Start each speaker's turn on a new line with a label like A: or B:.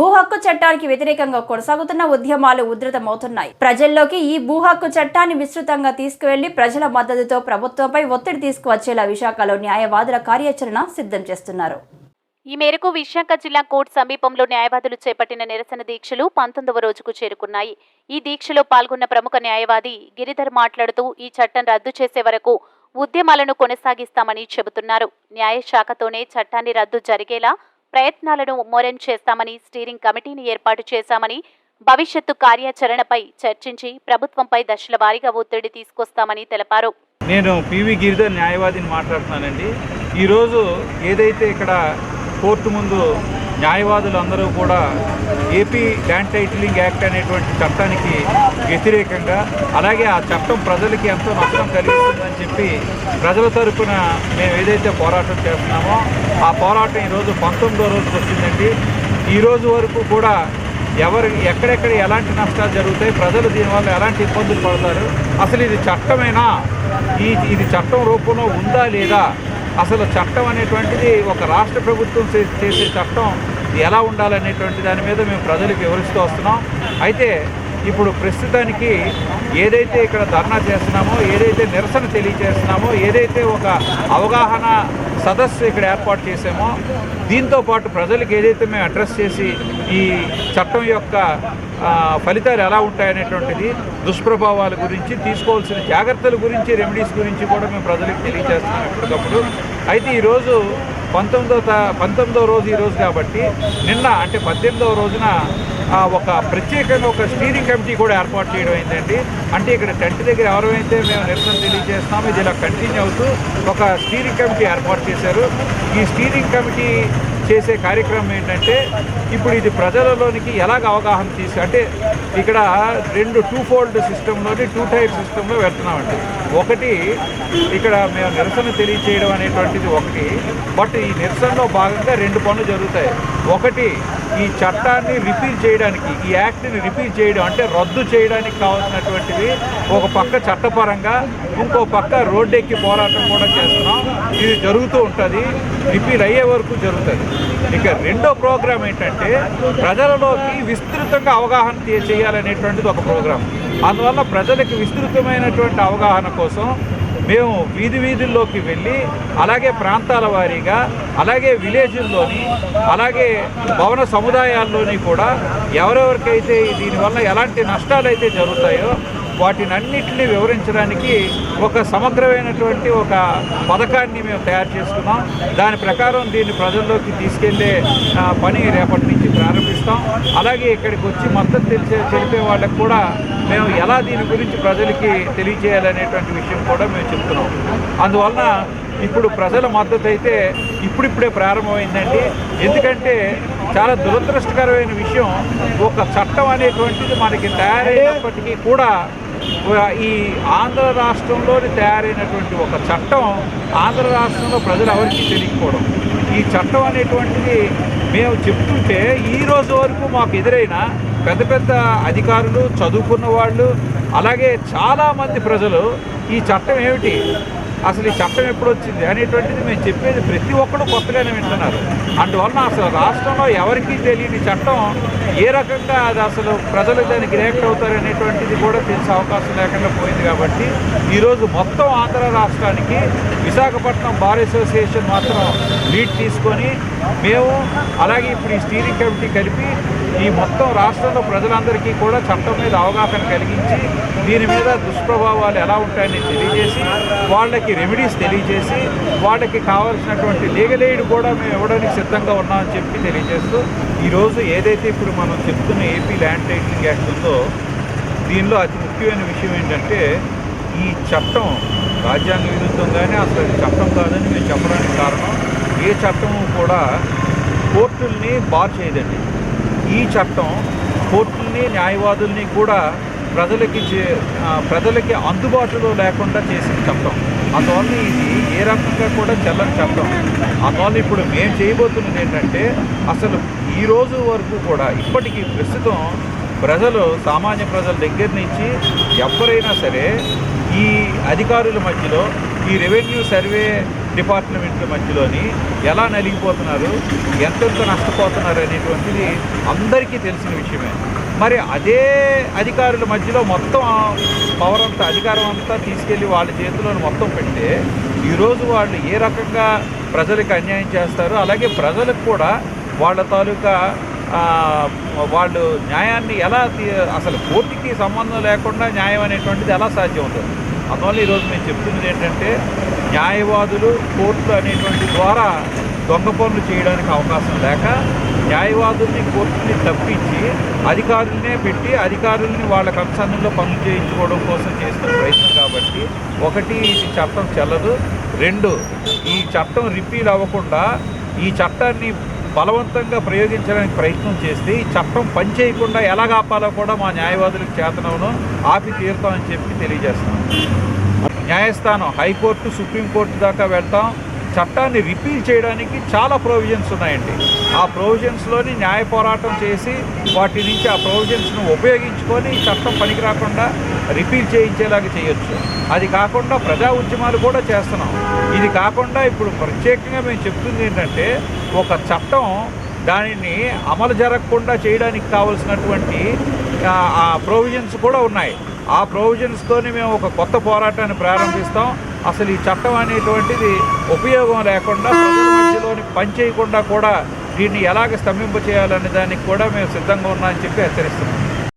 A: భూ హక్కు చట్టానికి వ్యతిరేకంగా కొనసాగుతున్న ఉద్యమాలు ఉధృతమవుతున్నాయి. ప్రజల్లోకి ఈ భూ హక్కు చట్టాన్ని విస్తృతంగా తీసుకువెళ్ళి ప్రజల మద్దతుతో ప్రభుత్వంపై ఒత్తిడి తీసుకువచ్చేలా విశాఖలో న్యాయవాదుల కార్యాచరణ సిద్ధం చేస్తున్నారు.
B: ఈ మేరకు విశాఖ జిల్లా కోర్టు సమీపంలో న్యాయవాదులు చేపట్టిన నిరసన దీక్షలు పంతొమ్మిదవ రోజుకు చేరుకున్నాయి. ఈ దీక్షలో పాల్గొన్న ప్రముఖ న్యాయవాది గిరిధర్ మాట్లాడుతూ ఈ చట్టం రద్దు చేసే వరకు ఉద్యమాలను కొనసాగిస్తామని చెబుతున్నారు. న్యాయశాఖతోనే చట్టాన్ని రద్దు జరిగేలా ప్రయత్నాలను ముమ్మరం చేస్తామని స్టీరింగ్ కమిటీని ఏర్పాటు చేశామని భవిష్యత్తు కార్యాచరణపై చర్చించి ప్రభుత్వంపై దశల వారీగా ఒత్తిడి తీసుకొస్తామని తెలిపారు.
C: నేను పివి గిరిధర్ న్యాయవాదిని మాట్లాడుతున్నానండి. ఈరోజు ఏదైతే ఇక్కడ కోర్టు ముందు న్యాయవాదులు అందరూ కూడా ఏపీ ల్యాండ్ టైటిలింగ్ యాక్ట్ అనేటువంటి చట్టానికి వ్యతిరేకంగా అలాగే ఆ చట్టం ప్రజలకి ఎంతో నష్టం కలిగిస్తుందని చెప్పి ప్రజల తరపున మేము ఏదైతే పోరాటం చేస్తున్నామో ఆ పోరాటం ఈరోజు పంతొమ్మిదో రోజుకి వచ్చిందండి. ఈరోజు వరకు కూడా ఎవరు ఎక్కడెక్కడ ఎలాంటి నష్టాలు జరుగుతాయి ప్రజలు దీనివల్ల ఎలాంటి ఇబ్బందులు పడతారు అసలు ఇది చట్టమేనా? ఈ ఇది చట్టం రూపంలో ఉందా లేదా? అసలు చట్టం అనేటువంటిది ఒక రాష్ట్ర ప్రభుత్వం చేసే చట్టం ఎలా ఉండాలనేటువంటి దాని మీద మేము ప్రజలకు వివరిస్తూ వస్తున్నాం. అయితే ఇప్పుడు ప్రస్తుతానికి ఏదైతే ఇక్కడ ధర్నా చేస్తున్నామో ఏదైతే నిరసన తెలియజేస్తున్నామో ఏదైతే ఒక అవగాహన సదస్సు ఇక్కడ ఏర్పాటు చేసామో దీంతో పాటు ప్రజలకు ఏదైతే మేము అడ్రస్ చేసి ఈ చట్టం యొక్క ఫలితాలు ఎలా ఉంటాయనేటువంటిది దుష్ప్రభావాల గురించి తీసుకోవాల్సిన జాగ్రత్తల గురించి రెమెడీస్ గురించి కూడా మేము ప్రజలకు తెలియజేస్తున్నాం ఎప్పటికప్పుడు. అయితే ఈరోజు పంతొమ్మిదో తా- పంతొమ్మిదో రోజు ఈరోజు కాబట్టి నిన్న అంటే పద్దెనిమిదవ రోజున ఒక ప్రత్యేకంగా ఒక స్టీరింగ్ కమిటీ కూడా ఏర్పాటు చేయడం అయిందండి అంటే ఇక్కడ టెంట్ దగ్గర ఎవరైతే మేము నిరసన తెలియజేస్తున్నామో ఇది ఇలా కంటిన్యూ అవుతూ ఒక స్టీరింగ్ కమిటీ ఏర్పాటు చేశారు. ఈ స్టీరింగ్ కమిటీ చేసే కార్యక్రమం ఏంటంటే ఇప్పుడు ఇది ప్రజలలోనికి ఎలాగ అవగాహన తీసి అంటే ఇక్కడ రెండు టూ ఫోల్డ్ సిస్టంలోని టూ టైప్ సిస్టంలో వెళ్తున్నామండి ఒకటి ఇక్కడ మేము నిరసన తెలియచేయడం అనేటువంటిది ఒకటి బట్ ఈ నిరసనలో భాగంగా రెండు పనులు జరుగుతాయి. ఒకటి ఈ చట్టాన్ని రిపీల్ చేయడానికి ఈ యాక్ట్ని రిపీల్ చేయడం అంటే రద్దు చేయడానికి కావాల్సినటువంటివి ఒక పక్క చట్టపరంగా ఇంకో పక్క రోడ్డెక్కి పోరాటం కూడా చేస్తున్నాం. ఇది జరుగుతూ ఉంటుంది. రిపీల్ అయ్యే వరకు జరుగుతుంది. ఇక రెండో ప్రోగ్రాం ఏంటంటే ప్రజలలోకి విస్తృతంగా అవగాహన చేయాలనేటువంటిది ఒక ప్రోగ్రాం. అందువల్ల ప్రజలకు విస్తృతమైనటువంటి అవగాహన కోసం మేము వీధి వీధుల్లోకి వెళ్ళి అలాగే ప్రాంతాల వారీగా అలాగే విలేజుల్లోని అలాగే భవన సముదాయాల్లోని కూడా ఎవరెవరికైతే దీనివల్ల ఎలాంటి నష్టాలు అయితే జరుగుతాయో వాటినన్నిటిని వివరించడానికి ఒక సమగ్రమైనటువంటి ఒక పథకాన్ని మేము తయారు చేసుకున్నాం. దాని ప్రకారం దీన్ని ప్రజల్లోకి తీసుకెళ్ళే పని రేపటి నుంచి ప్రారంభిస్తాం. అలాగే ఇక్కడికి వచ్చి మొత్తం తెలిసే తెలిపే వాళ్ళకి కూడా మేము ఎలా దీని గురించి ప్రజలకి తెలియజేయాలనేటువంటి విషయం కూడా మేము చెప్తున్నాం. అందువలన ఇప్పుడు ప్రజల మద్దతు అయితే ఇప్పుడిప్పుడే ప్రారంభమైందండి. ఎందుకంటే చాలా దురదృష్టకరమైన విషయం ఒక చట్టం అనేటువంటిది మనకి తయారైనప్పటికీ కూడా ఈ ఆంధ్ర రాష్ట్రంలోని తయారైనటువంటి ఒక చట్టం ఆంధ్ర రాష్ట్రంలో ప్రజలు ఎవరికి తెలియకపోవడం. ఈ చట్టం అనేటువంటిది మేము చెప్తుంటే ఈ రోజు వరకు మాకు ఎదురైన పెద్ద పెద్ద అధికారులు చదువుకున్న వాళ్ళు అలాగే చాలామంది ప్రజలు ఈ చట్టం ఏమిటి? అసలు ఈ చట్టం ఎప్పుడు వచ్చింది అనేటువంటిది మేము చెప్పేది ప్రతి ఒక్కరు కొత్తగానే వింటున్నారు. అందువలన అసలు రాష్ట్రంలో ఎవరికీ తెలియని చట్టం ఏ రకంగా అది అసలు ప్రజలు దానికి రియాక్ట్ అవుతారు అనేటువంటిది కూడా తెలిసే అవకాశం లేకుండా పోయింది కాబట్టి ఈరోజు మొత్తం ఆంధ్ర రాష్ట్రానికి విశాఖపట్నం బార్ అసోసియేషన్ మాత్రం లీడ్ తీసుకొని మేము అలాగే ఇప్పుడు ఈ స్టీరింగ్ కమిటీ కలిపి ఈ మొత్తం రాష్ట్రంలో ప్రజలందరికీ కూడా చట్టం మీద అవగాహన కలిగించి దీని మీద దుష్ప్రభావాలు ఎలా ఉంటాయని తెలియజేసి వాళ్ళకి రెమెడీస్ తెలియజేసి వాళ్ళకి కావాల్సినటువంటి లీగల్ ఎయిడ్ కూడా మేము ఇవ్వడానికి సిద్ధంగా ఉన్నామని చెప్పి తెలియజేస్తూ ఈరోజు ఏదైతే ఇప్పుడు మనం చెప్తున్న ఏపీ ల్యాండ్ టైటిలింగ్ యాక్ట్ ఉందో దీనిలో అతి ముఖ్యమైన విషయం ఏంటంటే ఈ చట్టం రాజ్యాంగ విరుద్ధంగానే అసలు చట్టం కాదని మేము చెప్పడానికి కారణం ఏ చట్టము కూడా కోర్టుల్ని బార్ చేయదండి. ఈ చట్టం కోర్టుల్ని న్యాయవాదుల్ని కూడా ప్రజలకి చే- ప్రజలకి అందుబాటులో లేకుండా చేసిన చట్టం. అందువల్ల ఇది ఏ రకంగా కూడా చెల్లని చట్టం. అందువల్ల ఇప్పుడు మేము చేయబోతున్నది ఏంటంటే అసలు ఈ రోజు వరకు కూడా ఇప్పటికీ ప్రస్తుతం ప్రజలు సామాన్య ప్రజల దగ్గర నుంచి ఎవరైనా సరే ఈ అధికారుల మధ్యలో ఈ రెవెన్యూ సర్వే డిపార్ట్మెంట్ల మధ్యలోని ఎలా నలిగిపోతున్నారు ఎంతెంత నష్టపోతున్నారు అనేటువంటిది అందరికీ తెలిసిన విషయమే. మరి అదే అధికారుల మధ్యలో మొత్తం పవర్ అంతా అధికారం అంతా తీసుకెళ్ళి వాళ్ళ చేతిలో మొత్తం పెడితే ఈరోజు వాళ్ళు ఏ రకంగా ప్రజలకు అన్యాయం చేస్తారు అలాగే ప్రజలకు కూడా వాళ్ళ తాలూకా వాళ్ళు న్యాయాన్ని ఎలా అసలు కోర్టుకి సంబంధం లేకుండా న్యాయం అనేటువంటిది ఎలా సాధ్యం అవుతుంది? అందువల్ల ఈరోజు మేము చెప్తున్నది ఏంటంటే న్యాయవాదులు కోర్టు అనేటువంటి ద్వారా దొంగ పనులు చేయడానికి అవకాశం లేక న్యాయవాదుల్ని కోర్టుని తప్పించి అధికారులనే పెట్టి అధికారుల్ని వాళ్ళ కన్సర్న్లో పనులు చేయించుకోవడం కోసం చేస్తున్న ప్రయత్నం కాబట్టి ఒకటి ఇది చట్టం చెల్లదు. రెండు ఈ చట్టం రిపీల్ అవ్వకుండా ఈ చట్టాన్ని బలవంతంగా ప్రయోగించడానికి ప్రయత్నం చేస్తే ఈ చట్టం పనిచేయకుండా ఎలా ఆపాలో కూడా మా న్యాయవాదులకు చేతనవును. ఆపి తీరుతామని చెప్పి తెలియజేస్తాం న్యాయస్థానం హైకోర్టు సుప్రీంకోర్టు దాకా వెళ్తాం. చట్టాన్ని రిపీల్ చేయడానికి చాలా ప్రొవిజన్స్ ఉన్నాయండి. ఆ ప్రొవిజన్స్లోని న్యాయ పోరాటం చేసి వాటి నుంచి ఆ ప్రొవిజన్స్ను ఉపయోగించుకొని చట్టం పనికి రాకుండా రిపీల్ చేయించేలాగా చేయొచ్చు. అది కాకుండా ప్రజా ఉద్యమాలు కూడా చేస్తున్నాం. ఇది కాకుండా ఇప్పుడు ప్రత్యేకంగా మేము చెప్తుంది ఏంటంటే ఒక చట్టం దానిని అమలు జరగకుండా చేయడానికి కావలసినటువంటి ఆ ప్రొవిజన్స్ కూడా ఉన్నాయి. ఆ ప్రొవిజన్స్తోనే మేము ఒక కొత్త పోరాటాన్ని ప్రారంభిస్తాం. అసలు ఈ చట్టం అనేటువంటిది ఉపయోగం లేకుండా ప్రజల మధ్యలోని పనిచేయకుండా కూడా దీన్ని ఎలాగ స్తంభింప చేయాలనే దానికి కూడా మేము సిద్ధంగా ఉన్నామని చెప్పి హెచ్చరిస్తున్నాం.